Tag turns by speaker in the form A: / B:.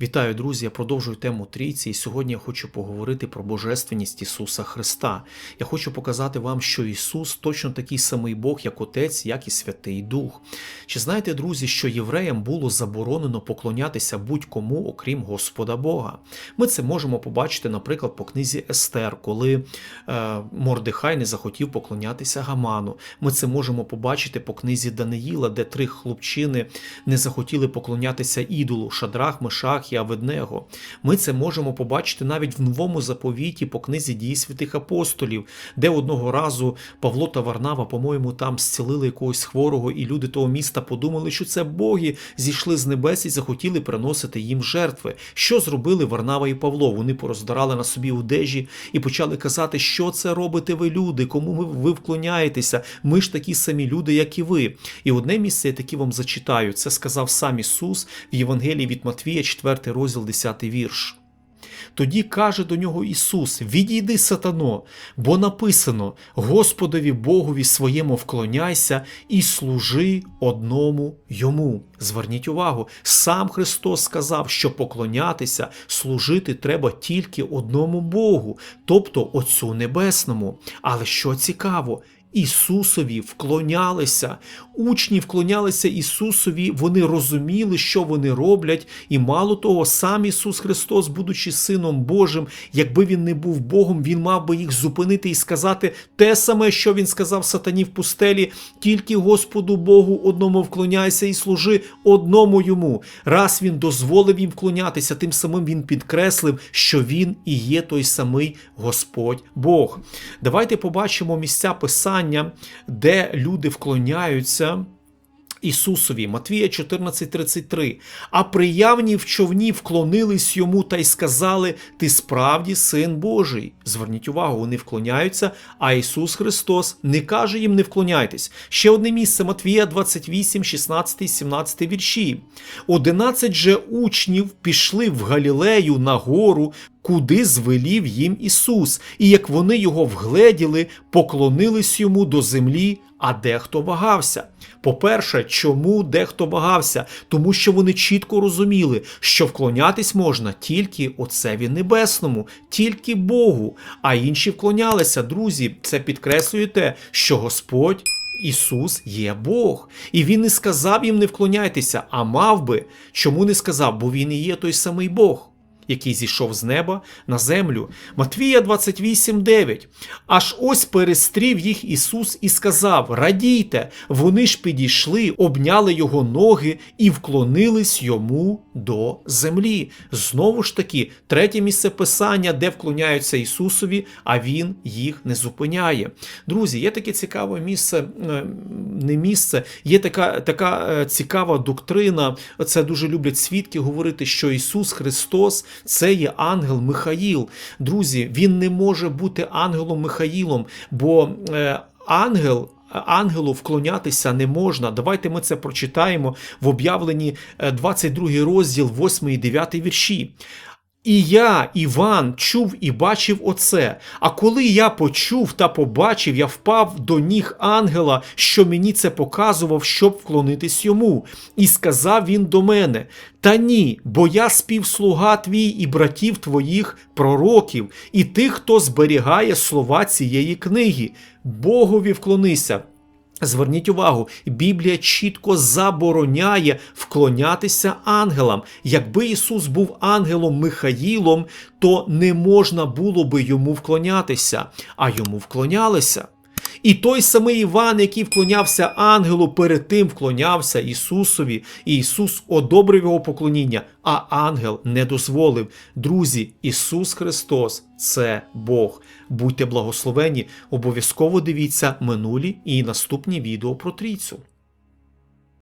A: Вітаю, друзі! Я продовжую тему трійці, і сьогодні я хочу поговорити про божественність Ісуса Христа. Я хочу показати вам, що Ісус точно такий самий Бог, як Отець, як і Святий Дух. Чи знаєте, друзі, що євреям було заборонено поклонятися будь-кому, окрім Господа Бога? Ми це можемо побачити, наприклад, по книзі Естер, коли е, Мордехай не захотів поклонятися Гаману. Ми це можемо побачити по книзі Даниїла, де три хлопчини не захотіли поклонятися ідолу Шадрах, Мешах і Аведнего. Ми це можемо побачити навіть в новому заповіті по книзі дій святих апостолів, де одного разу Павло та Варнава, по-моєму, там зцілили якогось хворого, і люди того міста подумали, що це боги зійшли з небес і захотіли приносити їм жертви. Що зробили Варнава і Павло? Вони пороздирали на собі одежі і почали казати, що це робите ви, люди, кому ви вклоняєтеся? Ми ж такі самі люди, як і ви. І одне місце я таки вам зачитаю. Це сказав сам Ісус в Євангелії від Матвія, 4 розділ, 10 вірш. Тоді каже до нього Ісус: Відійди, сатано, бо написано: Господові Богові своєму вклоняйся і служи одному йому. Зверніть увагу, сам Христос сказав, що поклонятися, служити треба тільки одному Богу, тобто Отцю Небесному. Але що цікаво, Ісусові вклонялися, учні вклонялися Ісусові, вони розуміли, що вони роблять, і мало того, сам Ісус Христос, будучи Сином Божим, якби Він не був Богом, Він мав би їх зупинити і сказати те саме, що Він сказав сатані в пустелі, тільки Господу Богу одному вклоняйся і служи одному йому. Раз Він дозволив їм вклонятися, тим самим Він підкреслив, що Він і є той самий Господь Бог. Давайте побачимо місця Писання, де люди вклоняються. Ісусові, Матвія 14:33. А приявні в човні вклонились йому та й сказали: Ти справді син Божий. Зверніть увагу, вони вклоняються, а Ісус Христос не каже їм не вклоняйтесь. Ще одне місце Матвія 28, 16, 17 вірші. Одинадцять же учнів пішли в Галілею на гору, куди звелів їм Ісус, і як вони його вгледіли, поклонились йому до землі, а дехто вагався. По-перше, чому дехто вагався? Тому що вони чітко розуміли, що вклонятись можна тільки Отцеві Небесному, тільки Богу, а інші вклонялися, друзі. Це підкреслює те, що Господь. Ісус є Бог, і Він не сказав їм не вклоняйтеся, а мав би. Чому не сказав? Бо Він і є той самий Бог який зійшов з неба на землю. Матвія 28,9. Аж ось перестрів їх Ісус і сказав: Радійте, вони ж підійшли, обняли його ноги і вклонились йому до землі. Знову ж таки, третє місце Писання, де вклоняються Ісусові, а Він їх не зупиняє. Друзі, є таке цікаве місце, е, не місце, є така, така е, цікава доктрина. Це дуже люблять свідки говорити, що Ісус Христос це є ангел Михаїл. Друзі, він не може бути ангелом Михаїлом, бо е, ангел. Ангелу вклонятися не можна. Давайте ми це прочитаємо в об'явленні 22 розділ, 8 і 9 вірші. І я, Іван, чув і бачив оце. А коли я почув та побачив, я впав до ніг ангела, що мені це показував, щоб вклонитись йому. І сказав він до мене: Та ні, бо я співслуга твій і братів твоїх пророків, і тих, хто зберігає слова цієї книги. Богові вклонися. Зверніть увагу, Біблія чітко забороняє вклонятися ангелам. Якби Ісус був ангелом Михаїлом, то не можна було би йому вклонятися, а йому вклонялися. І той самий Іван, який вклонявся ангелу, перед тим вклонявся Ісусові, і Ісус одобрив його поклоніння, а ангел не дозволив. Друзі, Ісус Христос це Бог. Будьте благословені, обов'язково дивіться минулі і наступні відео про трійцю.